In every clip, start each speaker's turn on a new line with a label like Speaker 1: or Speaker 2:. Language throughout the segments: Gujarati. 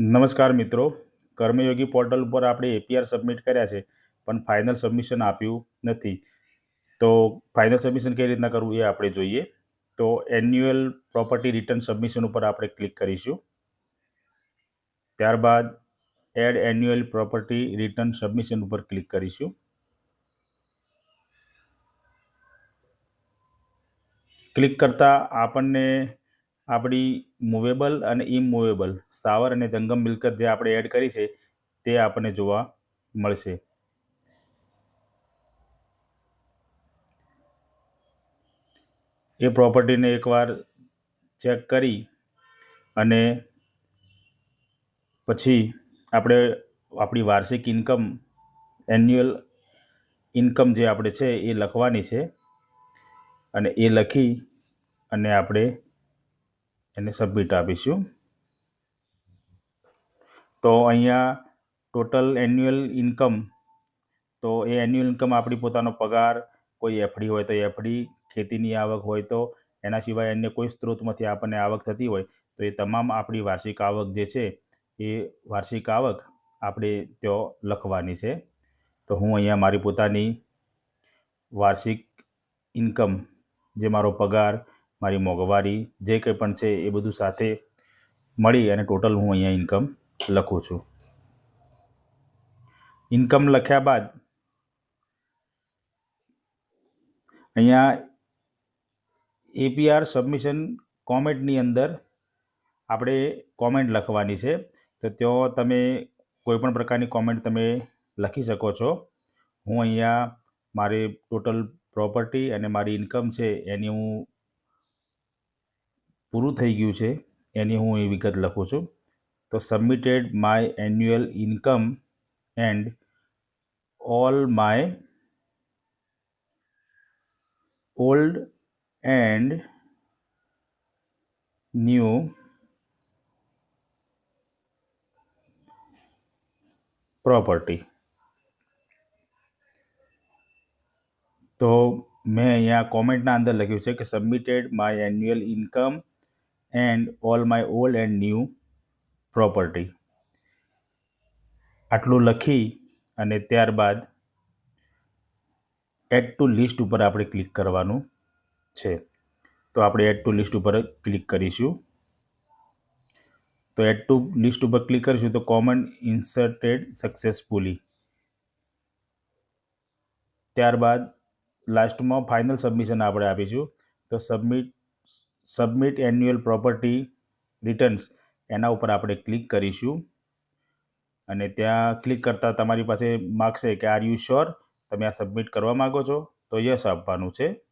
Speaker 1: નમસ્કાર મિત્રો. કર્મયોગી પોર્ટલ ઉપર આપણે એપીઆર સબમિટ કર્યા છે, પણ ફાઇનલ સબમિશન આપ્યું નથી. તો ફાઇનલ સબમિશન કઈ રીતના કરવું એ આપણે જોઈએ. તો એન્યુઅલ પ્રોપર્ટી રિટર્ન સબમિશન ઉપર આપણે ક્લિક કરીશું. ત્યારબાદ add annual property return submission ઉપર ક્લિક કરીશું. ક્લિક કરતાં આપણને આપણી મૂવેબલ અને ઇમૂવેબલ સ્થાવર અને જંગમ મિલકત જે આપણે એડ કરી છે, તે આપણને જોવા મળશે. એ પ્રોપર્ટીને એકવાર ચેક કરી અને પછી આપણે આપણી વાર્ષિક ઇન્કમ એન્યુઅલ ઇન્કમ જે આપણે છે એ લખવાની છે અને એ લખી અને આપણે એને સબમિટ આપીશું. તો અહીંયા ટોટલ એન્યુઅલ ઇન્કમ તો એ એન્યુઅલ ઇન્કમ આપણી પોતાનો પગાર, કોઈ એફડી હોય તો એફડી, ખેતીની આવક હોય તો એના સિવાય અન્ય કોઈ સ્ત્રોતમાંથી આપણને આવક થતી હોય, તો એ તમામ આપણી વાર્ષિક આવક જે છે, એ વાર્ષિક આવક આપણે ત્યાં લખવાની છે. તો હું અહીંયા મારી પોતાની વાર્ષિક ઇન્કમ જે મારો પગાર મારી મોંઘવારી, જે કંઈ પણ છે એ બધું સાથે મળી અને ટોટલ હું અહીંયા ઇન્કમ લખું છું. ઇન્કમ લખ્યા બાદ અહીંયા એપીઆર સબમિશન કોમેન્ટની અંદર આપણે કોમેન્ટ લખવાની છે. તો ત્યાં તમે કોઈપણ પ્રકારની કોમેન્ટ તમે લખી શકો છો. હું અહીંયા મારી ટોટલ પ્રોપર્ટી અને મારી ઇન્કમ છે એની હું પૂરું થઈ ગયું છે એની હું એ વિગત લખું છું. તો submitted my annual income and all my old and new property તો મેં અહીંયા કોમેન્ટના અંદર લખ્યું છે કે submitted my annual income and all my old and new property આટલું લખી અને ત્યારબાદ એડ ટુ લિસ્ટ ઉપર આપણે ક્લિક કરવાનું છે. તો આપણે એડ ટુ લિસ્ટ ઉપર ક્લિક કરીશું. તો એડ ટુ લિસ્ટ ઉપર ક્લિક કરીશું તો કોમન ઇન્સર્ટેડ સક્સેસફુલી ત્યારબાદ લાસ્ટમાં ફાઇનલ સબમિશન આપણે આપીશું. તો submit submit annual property returns એના ઉપર આપણે ક્લિક કરીશું. અને ત્યાં ક્લિક કરતાં તમારી પાસે માગશે કે આર યુ શ્યોર તમે આ સબમિટ કરવા માગો છો, તો યસ આપવાનું છે.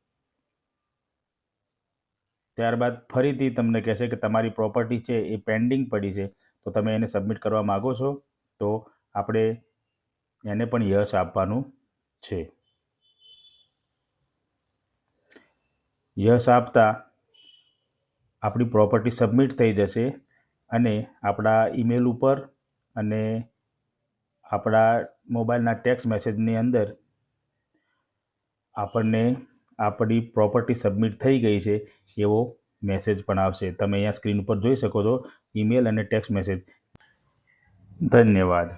Speaker 1: ત્યારબાદ ફરીથી તમને કહેશે કે, તમારી પ્રોપર્ટી છે એ પેન્ડિંગ પડી છે. તો તમે એને સબમિટ કરવા માગો છો, તો આપણે એને પણ યસ આપવાનું છે. યસ આપતા આપણી પ્રોપર્ટી સબમિટ થઈ જશે અને આપણા ઈમેલ ઉપર અને આપણા મોબાઈલના ટેક્સ્ટ મેસેજની અંદર આપણને આપણી પ્રોપર્ટી સબમિટ થઈ ગઈ છે એવો મેસેજ પણ આવશે. તમે અહીંયા સ્ક્રીન ઉપર જોઈ શકો છો ઈમેલ અને ટેક્સ્ટ મેસેજ. ધન્યવાદ.